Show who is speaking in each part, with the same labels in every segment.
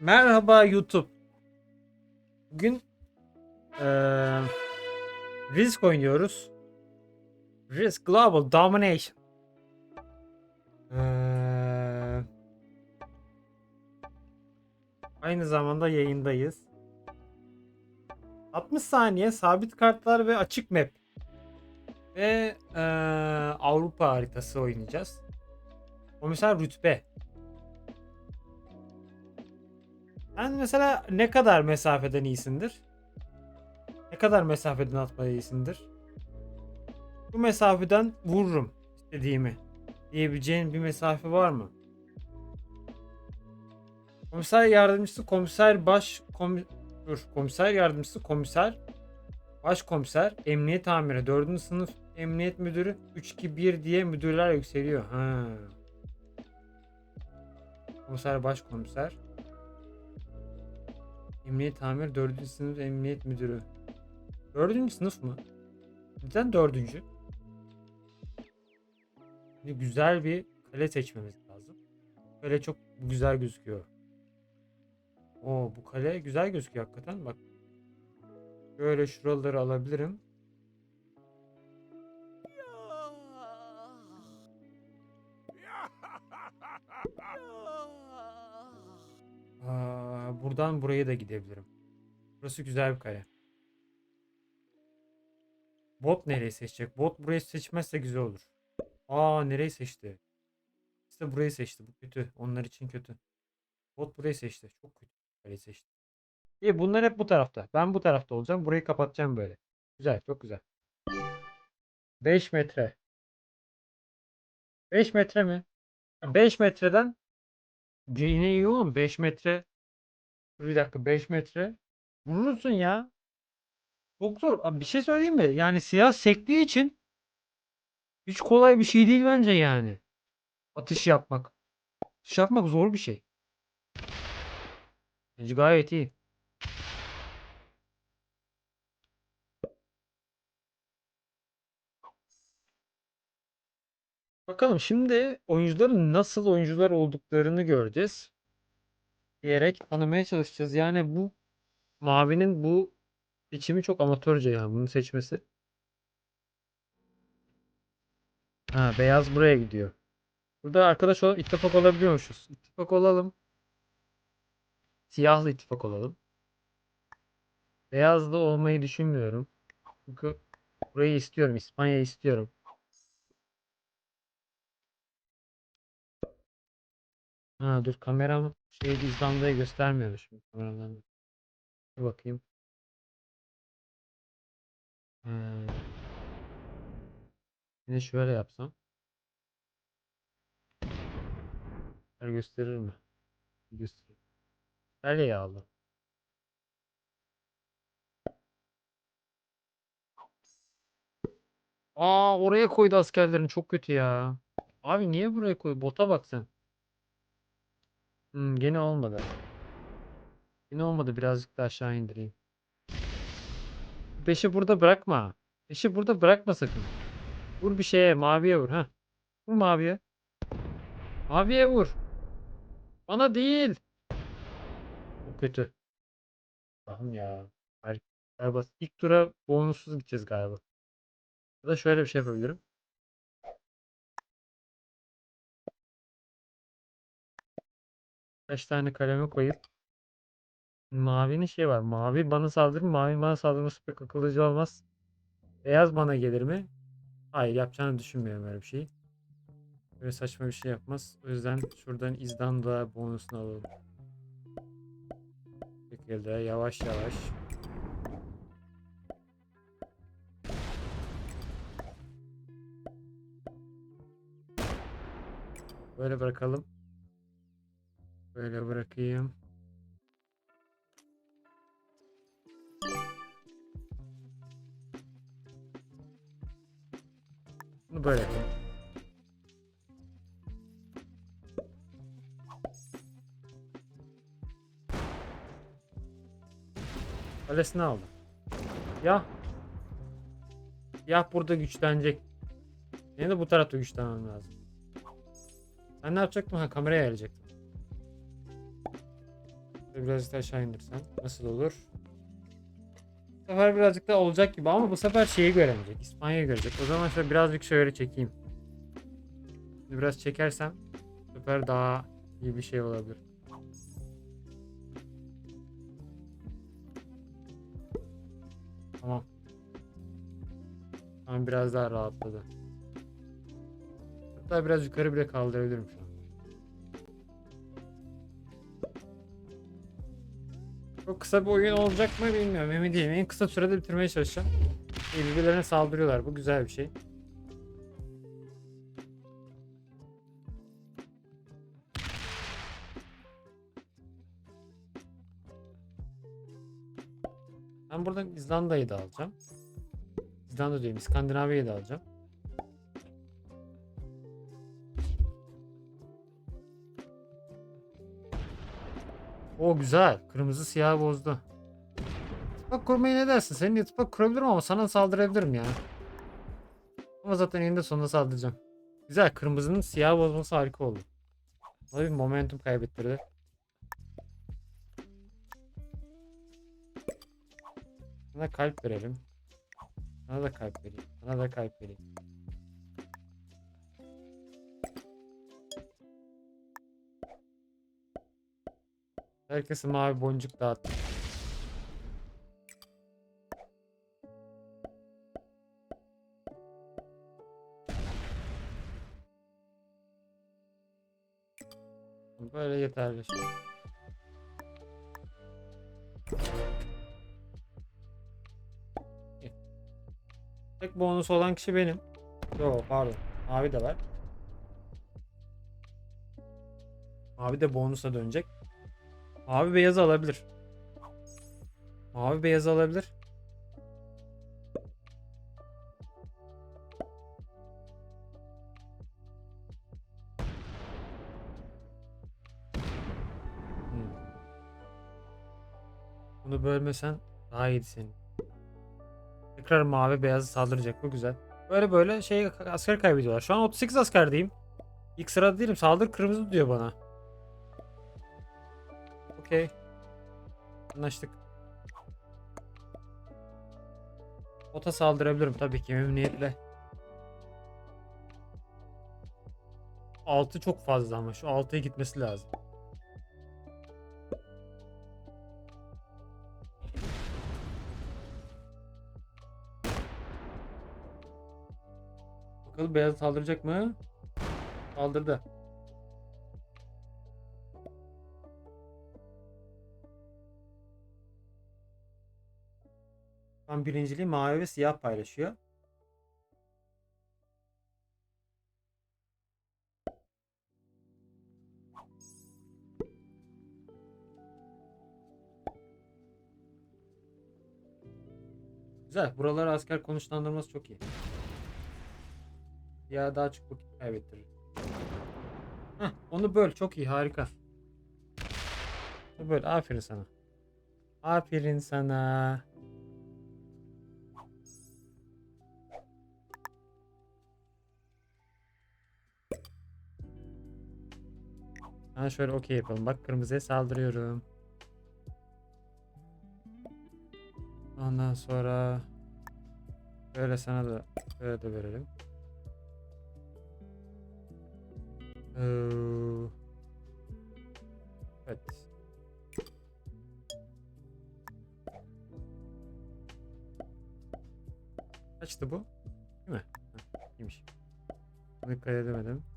Speaker 1: Merhaba YouTube. Bugün eee Risk oynuyoruz. Risk Global Domination. Eee, aynı zamanda yayındayız. 60 saniye sabit kartlar ve açık map. Ve eee, Avrupa haritası oynayacağız. Komiser rütbe. Sen mesela ne kadar mesafeden iyisindir? Ne kadar mesafeden atmada iyisindir? Bu mesafeden vururum istediğimi diyebileceğin bir mesafe var mı? Komiser yardımcısı, komiser baş dur, komiser yardımcısı, komiser baş komiser, emniyet amiri, 4. sınıf emniyet müdürü 3-2-1 diye müdürler yükseliyor. Ha. Komiser baş komiser. Emniyet amir 4. sınıf emniyet müdürü. 4. sınıf mı? Neden 4. Şimdi güzel bir kale seçmemiz lazım. Kale çok güzel gözüküyor. Oo bu kale güzel gözüküyor hakikaten. Bak. Böyle şuraları alabilirim. Aa, buradan buraya da gidebilirim. Burası güzel bir kale. Bot nereyi seçecek? Bot burayı seçmezse güzel olur. Aa nereyi seçti? İşte burayı seçti. Bu kötü. Onlar için kötü. Bot burayı seçti. Çok kötü. Kaleyi seçti. İyi bunlar hep bu tarafta. Ben bu tarafta olacağım. Burayı kapatacağım böyle. Güzel. Çok güzel. 5 metre. 5 metre mi? 5 metreden yine iyi oğlum. 5 metre. Bir dakika 5 metre. Vurursun ya. Çok zor. Abi bir şey söyleyeyim mi? Yani siyah sektiği için hiç kolay bir şey değil bence yani. Atış yapmak. Atış yapmak zor bir şey. Bence gayet iyi. Bakalım şimdi oyuncuların nasıl oyuncular olduklarını göreceğiz. Diyerek tanımaya çalışacağız. Yani bu mavinin bu seçimi çok amatörce yani bunu seçmesi. Ha beyaz buraya gidiyor. Burada arkadaş ol ittifak olabiliyormuşuz. İttifak olalım. Siyahlı ittifak olalım. Beyazlı olmayı düşünmüyorum. Çünkü burayı istiyorum. İspanya'yı istiyorum. Ha dur kameram şey İzlanda'yı göstermiyor şimdi kameradan. Bir bakayım. Hmm. Yine şöyle yapsam. Göster- Gösterir mi? Gösterir. Nereye aldım? Aa oraya koydu askerlerini çok kötü ya. Abi niye buraya koy? Bota bak sen. Hmm, gene olmadı. Yine olmadı. Birazcık da aşağı indireyim. Beşi burada bırakma. Beşi burada bırakma sakın. Vur bir şeye. Maviye vur. ha. Vur maviye. Maviye vur. Bana değil. Çok kötü. Allah'ım ya. Galiba ilk tura bonussuz gideceğiz galiba. Ya da şöyle bir şey yapabilirim. Kaç tane kaleme koyup Mavinin şey var. Mavi bana saldırır. Mavi bana saldırması pek akıllıcı olmaz. Beyaz bana gelir mi? Hayır yapacağını düşünmüyorum öyle bir şey. Böyle saçma bir şey yapmaz. O yüzden şuradan İzlanda bonusunu alalım. Bu şekilde yavaş yavaş. Böyle bırakalım. Böyle bırakayım. Bunu böyle yapalım. Kalesini aldım. Ya. Ya burada güçlenecek. Yine de bu tarafta güçlenmem lazım. Ben ne yapacaktım? Ha kameraya ayaracaktım. Birazcık da aşağı indirsen nasıl olur? Bu sefer birazcık da olacak gibi ama bu sefer şeyi göremeyecek. İspanya'yı görecek. O zaman şöyle birazcık şöyle çekeyim. Şimdi Biraz çekersem bu sefer daha iyi bir şey olabilir. Tamam. Tamam biraz daha rahatladı. Hatta biraz yukarı bile kaldırabilirim Çok kısa bir oyun olacak mı bilmiyorum emin değilim. En kısa sürede bitirmeye çalışacağım. Birbirlerine saldırıyorlar. Bu güzel bir şey. Ben buradan İzlanda'yı da alacağım. İzlanda diyorum İskandinavya'yı da alacağım. O güzel. Kırmızı siyah bozdu. Bak kurmayı ne dersin? Senin ittifak kurabilirim ama sana saldırabilirim ya. Ama zaten eninde sonunda saldıracağım. Güzel. Kırmızının siyah bozması harika oldu. Tabii momentum kaybettirdi. Sana kalp verelim. Sana da kalp vereyim. Sana da kalp vereyim. Herkese mavi boncuk dağıt. Böyle yeterli. Tek bonus olan kişi benim. Yo pardon. Mavi de var. Mavi de bonusa dönecek. Mavi beyaz alabilir. Mavi beyaz alabilir. Hmm. Bunu bölmesen daha iyiydi senin. Tekrar mavi beyazı saldıracak. Bu güzel. Böyle böyle şey asker kaybediyorlar. Şu an 38 askerdeyim. İlk sırada değilim. Saldır kırmızı diyor bana. Okey. Anlaştık. Ota saldırabilirim tabii ki memnuniyetle. 6 çok fazla ama şu 6'ya gitmesi lazım. Bakalım beyaz saldıracak mı? Saldırdı. Şu an birinciliği mavi ve siyah paylaşıyor. Güzel. Buraları asker konuşlandırması çok iyi. Ya daha çok vakit kaybettirir. Heh, onu böl. Çok iyi. Harika. Böl. Aferin sana. Aferin sana. Ha şöyle okey yapalım. Bak kırmızıya saldırıyorum. Ondan sonra böyle sana da böyle de verelim. Ee, evet. Kaçtı bu? Değil mi? Heh, iyiymiş. Dikkat edemedim.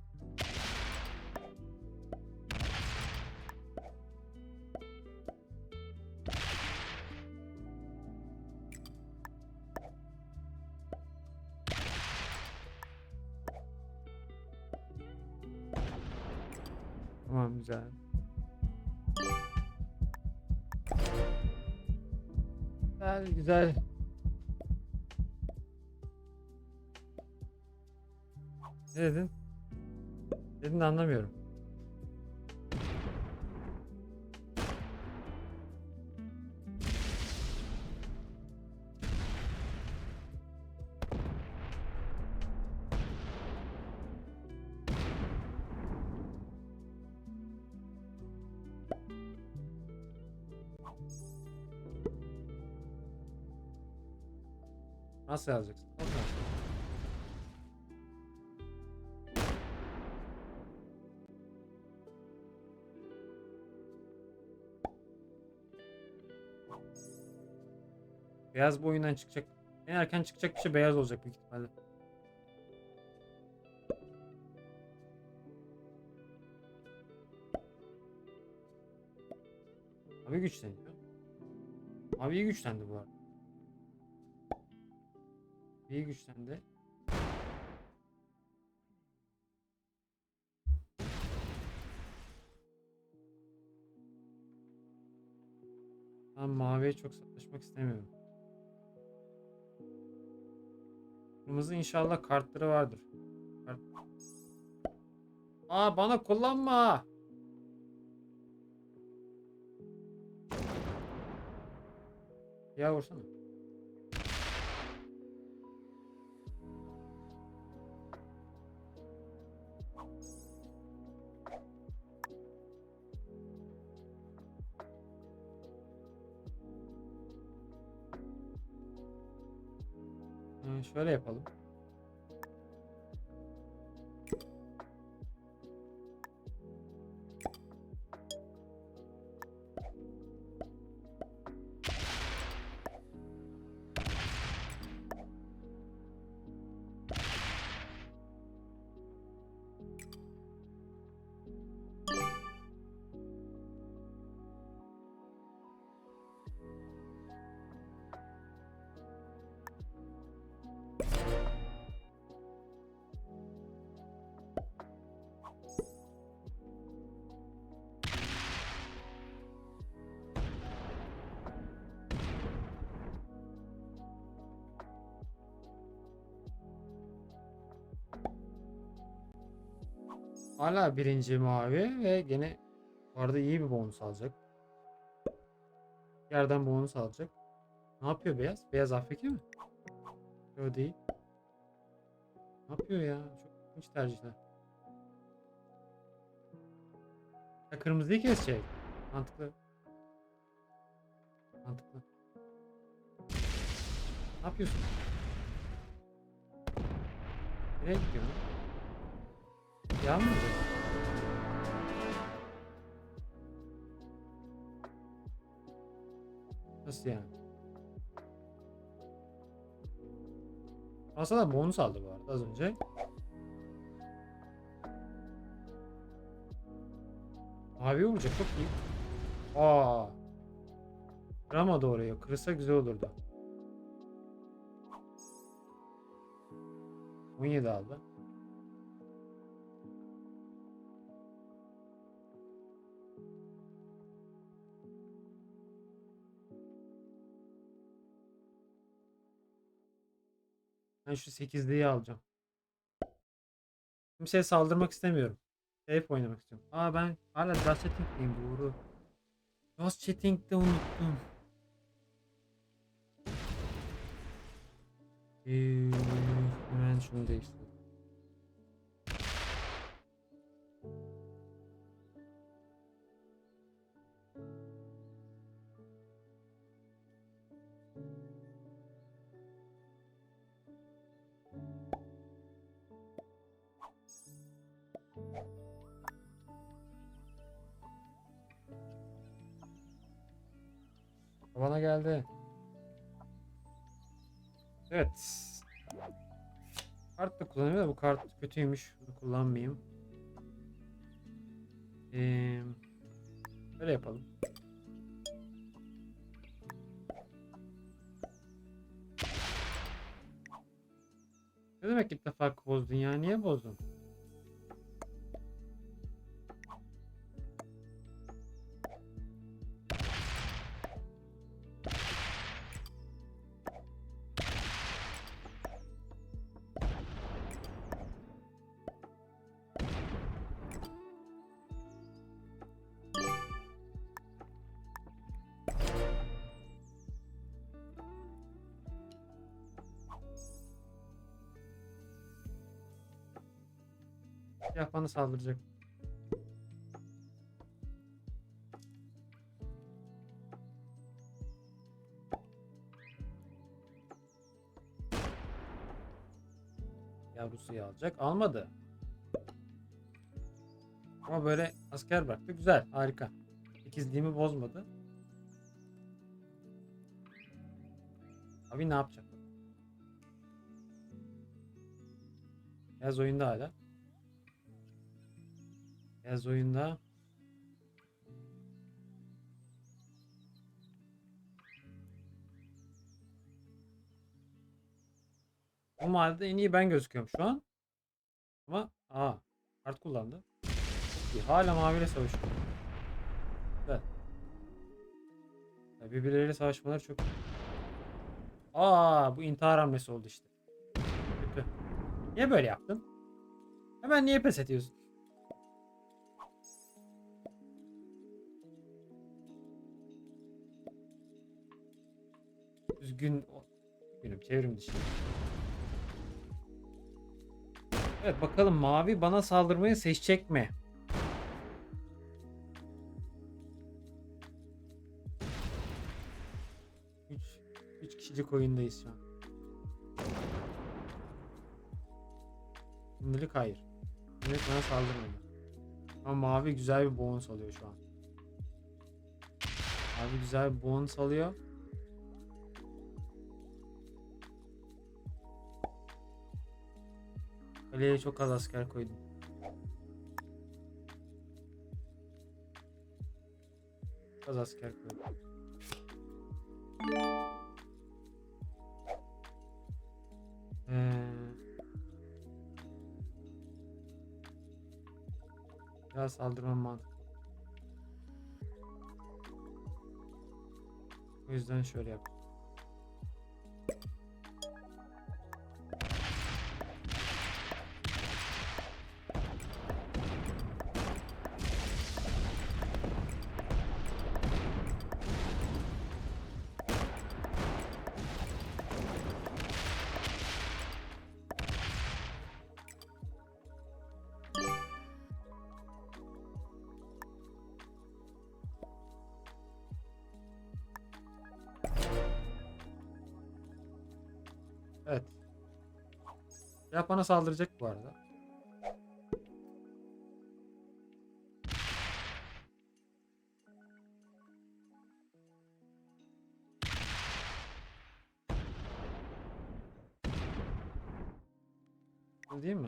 Speaker 1: Güzel. Ne dedin? Dedin de anlamıyorum.
Speaker 2: Nasıl yazacaksın? Nasıl yazacaksın? Beyaz bu oyundan çıkacak. En erken çıkacak bir şey beyaz olacak büyük ihtimalle. Abi güçleniyor. Abi iyi güçlendi bu arada. İyi güçlendi. Ben maviye çok sataşmak istemiyorum. Kırmızı inşallah kartları vardır. Kart... Aa bana kullanma. Ya vursana. Şöyle yapalım. Hala birinci mavi ve gene bu arada iyi bir bonus alacak. Yerden bonus alacak. Ne yapıyor beyaz? Beyaz AFK mi? Yok değil. Ne yapıyor ya? Çok ilginç tercihler. Ya kırmızıyı kesecek. Mantıklı. Mantıklı. Ne yapıyorsun? Nereye gidiyorsun? Yanmayacak. Nasıl yani? Aslında bonus aldı bu arada az önce. Mavi vuracak çok iyi. Aa. Kıramadı oraya. Kırsa güzel olurdu. 17 aldı. Ben şu 8'liği alacağım. Kimseye saldırmak istemiyorum. Safe oynamak istiyorum. Aa ben hala Just Chatting'deyim doğru. Just Chatting'de unuttum. Ee, hemen şunu değiştireyim. Bana geldi. Evet. Kart da kullanıyor da bu kart kötüymüş. Bunu kullanmayayım. Ee, böyle yapalım. Ne demek ittifak bozdun ya? Niye bozdun? Siyah bana saldıracak. Yavrusuyu alacak. Almadı. Ama böyle asker bıraktı. Güzel. Harika. İkizliğimi bozmadı. Abi ne yapacak? Yaz oyunda hala. Yaz oyunda. Bu mahallede en iyi ben gözüküyorum şu an. Ama aa kart kullandı. İyi. Hala maviyle savaşıyor. Güzel. Ya birbirleriyle savaşmaları çok Aa bu intihar hamlesi oldu işte. Niye böyle yaptın? Hemen niye pes ediyorsun? Üzgün Üzgünüm çevrim dışı. Evet bakalım mavi bana saldırmayı seçecek mi? Üç, üç kişilik oyundayız şu an. Şimdilik hayır. Şimdilik bana saldırmadı. Ama mavi güzel bir bonus alıyor şu an. Mavi güzel bir bonus alıyor. Kaleye çok az asker koydum. Az asker koydum. Ee, biraz saldırmam mantıklı. O yüzden şöyle yap. Bana saldıracak bu arada. Değil mi?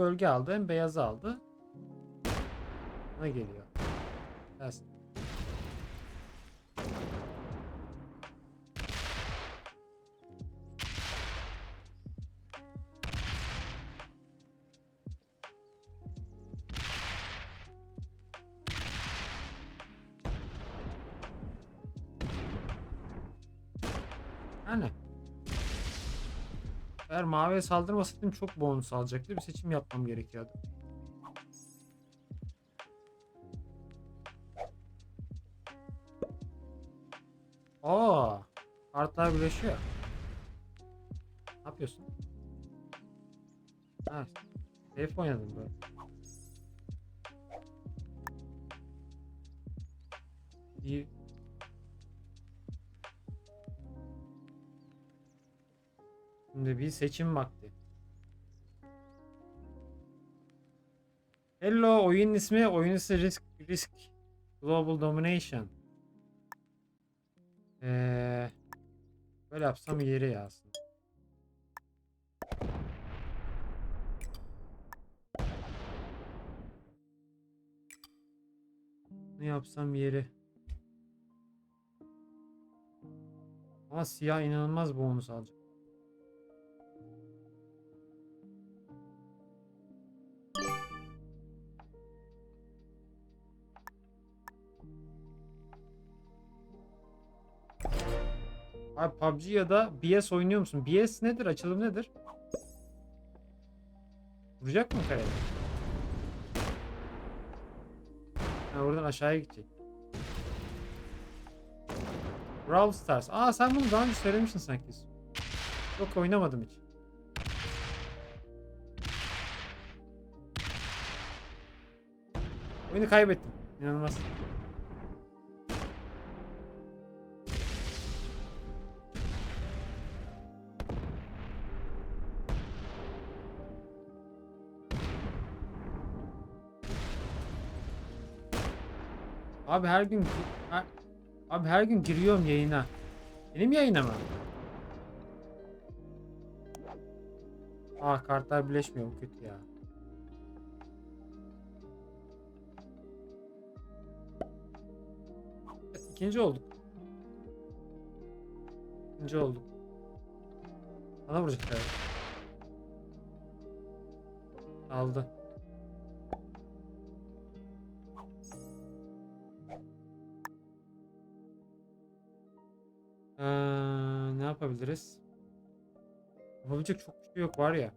Speaker 2: Bölge aldı hem beyazı aldı. Ne geliyor? Gelsin. Eğer maviye saldırmasaydım çok bonus alacaktı. Bir seçim yapmam gerekiyordu. Aa, kartlar birleşiyor. Ne yapıyorsun? Ha, safe oynadım böyle. İyi. Şimdi bir seçim vakti. Hello oyun ismi oyun ismi Risk Risk Global Domination. Ee, böyle yapsam yeri ya aslında. Ne yapsam yeri. Ama siyah inanılmaz bonus alacak. Abi PUBG ya da BS oynuyor musun? BS nedir? Açılım nedir? Vuracak mı kaleye? Ha oradan aşağıya gidecek. Brawl Stars. Aa sen bunu daha önce söylemiştin sanki. Yok oynamadım hiç. Oyunu kaybettim. İnanılmaz. Abi her gün her- abi her gün giriyorum yayına. Benim yayına mı? Aa kartlar birleşmiyor bu kötü ya. İkinci olduk. İkinci olduk. Bana vuracaklar. Aldı. Ee, ne yapabiliriz? Yapabilecek çok bir şey yok var ya.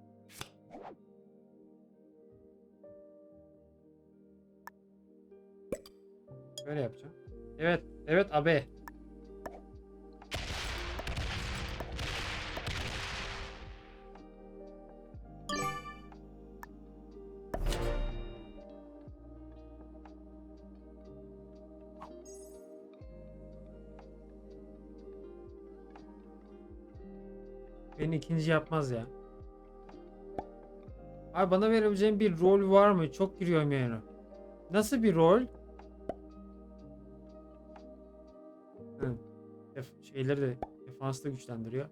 Speaker 2: Böyle yapacağım. Evet, evet abi. Beni ikinci yapmaz ya. Abi bana verebileceğin bir rol var mı? Çok giriyorum yani. Nasıl bir rol? Hı. Şeyleri de defansı güçlendiriyor.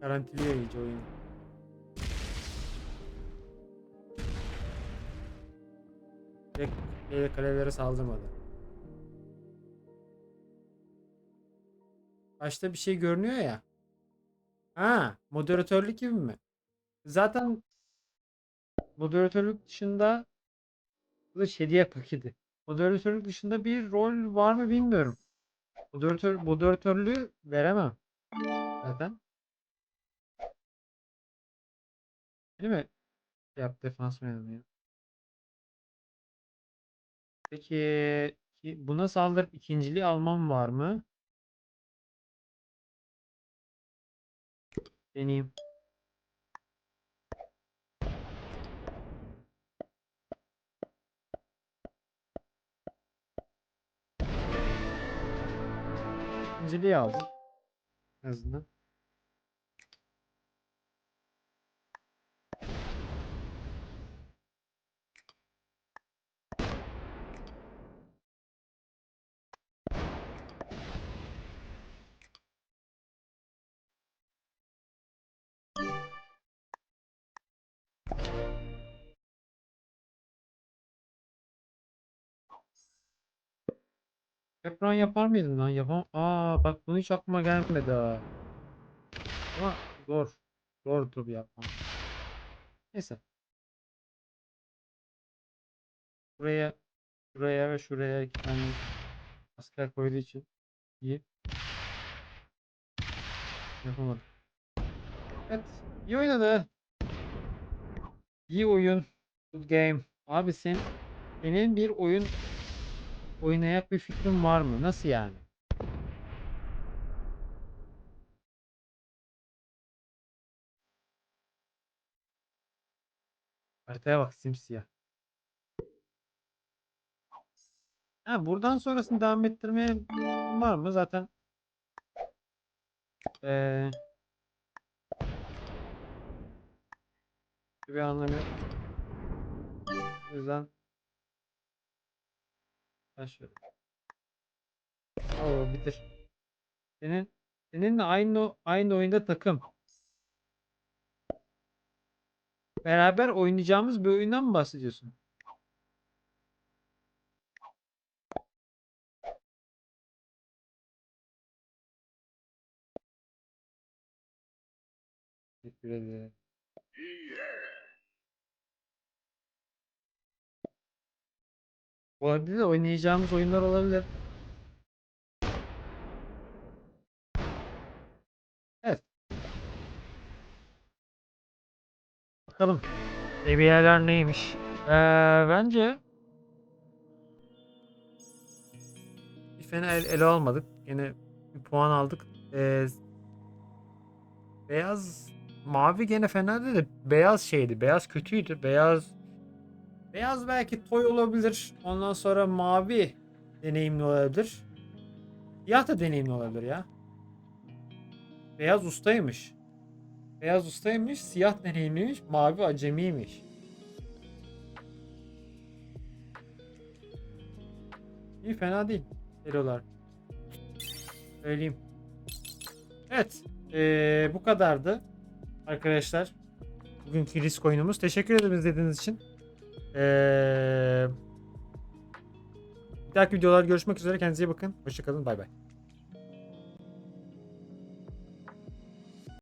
Speaker 2: Garantiliyor iyice oyunu. Direkt kalelere saldırmadı. Başta bir şey görünüyor ya. Ha, moderatörlük gibi mi? Zaten moderatörlük dışında bu da hediye paketi. Moderatörlük dışında bir rol var mı bilmiyorum. Moderatör, moderatörlüğü veremem. Zaten. Değil mi? Yap defans ya. Peki ki- buna saldırıp ikinciliği almam var mı? Deneyeyim. İkinciliği aldım. En azından. Hep run yapar mıydım lan? Yapam. Aa bak bunu hiç aklıma gelmedi ha. Ama zor. Zordur bir yapmam. Neyse. Buraya şuraya ve şuraya iki asker koyduğu için iyi. Yapamadım. Evet. iyi oynadı. İyi oyun. Good game. Abi sen senin bir oyun oynayak bir fikrin var mı? Nasıl yani? Haritaya bak simsiyah. Ha, buradan sonrasını devam ettirmeye var mı? Zaten eee bir anlamı yok. O yüzden ben şöyle. Oo, bitir. Senin seninle aynı aynı oyunda takım. Beraber oynayacağımız bir oyundan mı bahsediyorsun? Teşekkür ederim. Olabilir, oynayacağımız oyunlar olabilir. Evet. Bakalım. Seviyeler neymiş? Ee, bence bir fena el, ele almadık. Yine bir puan aldık. Ee, beyaz mavi gene fena değil de beyaz şeydi. Beyaz kötüydü. Beyaz beyaz belki toy olabilir. Ondan sonra mavi deneyimli olabilir. Siyah da deneyimli olabilir ya. Beyaz ustaymış. Beyaz ustaymış, siyah deneyimliymiş, mavi acemiymiş. İyi fena değil. Elolar. Söyleyeyim. Evet. eee, bu kadardı. Arkadaşlar. Bugünkü risk oyunumuz. Teşekkür ederim izlediğiniz için. Eee bir dahaki videolarda görüşmek üzere. Kendinize iyi bakın. Hoşçakalın. Bay bay.